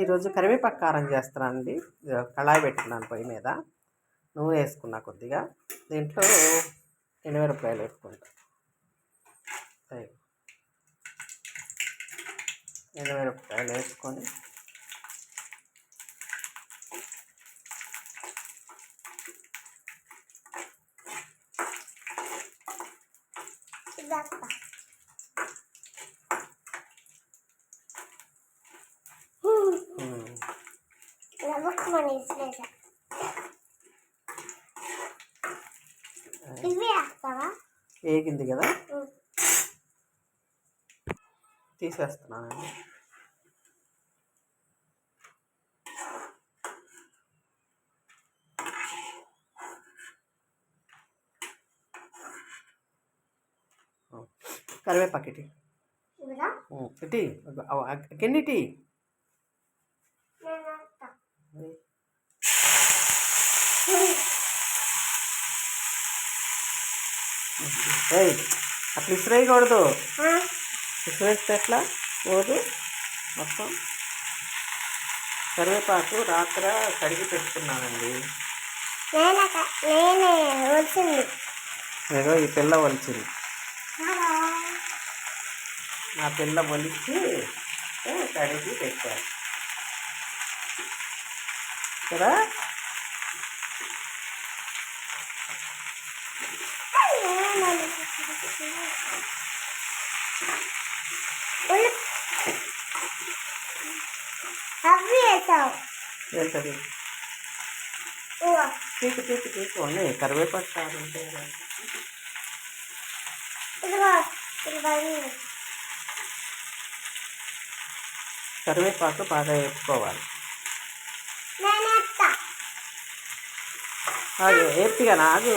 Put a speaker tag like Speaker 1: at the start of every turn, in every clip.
Speaker 1: ఈరోజు కరివేపాకు కారం చేస్తున్నానండి కళాయి పెట్టుకున్నాను పొయ్యి మీద. నూనె వేసుకున్నా కొద్దిగా. దీంట్లో ఎనిమిరపకాయలు వేసుకుంటా. ఎనిమిరపకాయలు వేసుకొని
Speaker 2: ఇదప్ప
Speaker 1: వేగింది కదా
Speaker 2: ఉం.
Speaker 1: తీసేస్తున్నానండి కరివేపాకు ఇటీ. ఇటీ. ఏయ్ అట్లా ఇసిరేయకూడదు ఇసిరేస్తే ఎట్లా? పోదు మొత్తం కరివేపాకు రాత్ర కడిగి పెట్టుకున్నానండి. ఏదో ఈ పిల్ల ఒలిచింది. నా పిల్ల ఒలిచి ఏ, కడిగి పెట్టాను. కదా?
Speaker 2: అవి వేసావు
Speaker 1: ఏంటది?
Speaker 2: ఇవ్వ.
Speaker 1: తీసి తీసి తీసి. ఉన్నాయి. కరివేపాకు కాదు. ఉంటే కరివేపాకు బాగా వేసుకోవాలి
Speaker 2: నేను వేస్తా
Speaker 1: ఆగు. ఏర్తిగా నాగు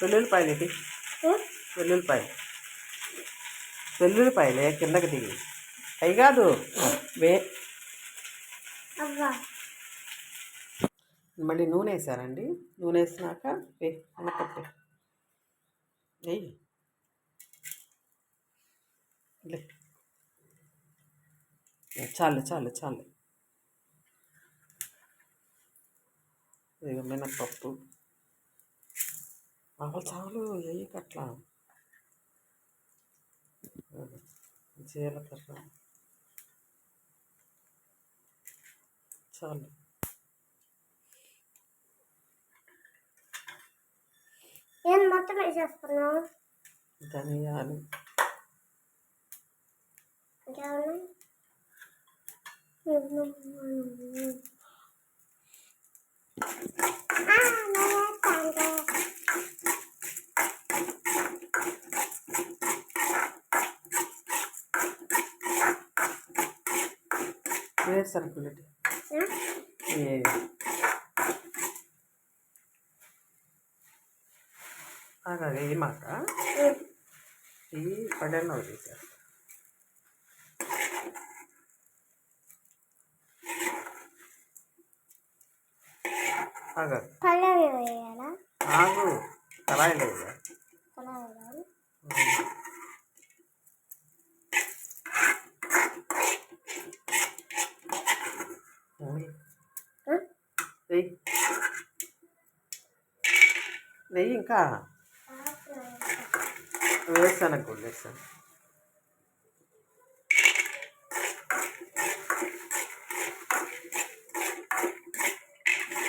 Speaker 1: వెల్లుల్లిపాయలు ఇది
Speaker 2: ఉం?
Speaker 1: వెల్లుల్లిపాయలు వెల్లుల్లిపాయలే కిందకి దిగి అవి కాదు వే
Speaker 2: అవ్వా
Speaker 1: మళ్ళీ నూనె వేసారండి నూనె వేసినాక వే అనకట్టే వెయ్యి లే. చాలు చాలు చాలు ఇక మినప్పప్పు అవ్వ చాలు కట్లా జీలకర్ర. చాలు.
Speaker 2: ఏం మొత్తం వేసేస్తున్నావు?
Speaker 1: ధనియాలు.
Speaker 2: ఇంకేమన్నా? ఆ, నేను వేస్తాను.
Speaker 1: వేరుశనగలు
Speaker 2: ఆ?
Speaker 1: ఏ ఆగా వేయమాక
Speaker 2: ఉం.
Speaker 1: ఈ పడేలో తీసేస్తా ఆగా. ఉమ్.
Speaker 2: ఆ?
Speaker 1: వెయ్యి వెయ్యి ఇంకా? వేస్తాను కూడా వేస్తాను.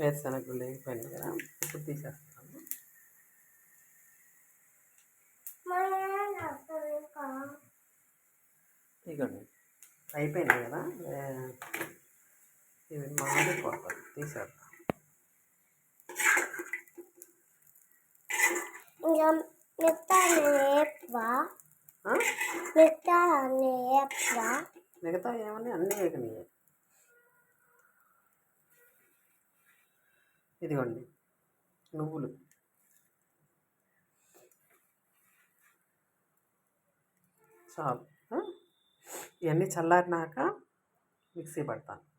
Speaker 1: వేరుశనగలు లేకపోయినాయి కదా ఇప్పుడు తీసేస్తాను ఇగోండి అయిపోయినాయి కదా ఇవి ఆ?
Speaker 2: మిగతాన్ని వేపవా
Speaker 1: మిగతా ఏమని అన్నీ వేగనియే ఇదిగోండి నువ్వులు. చాలు. ఇవన్నీ చల్లారినాక మిక్సీ పడతాను.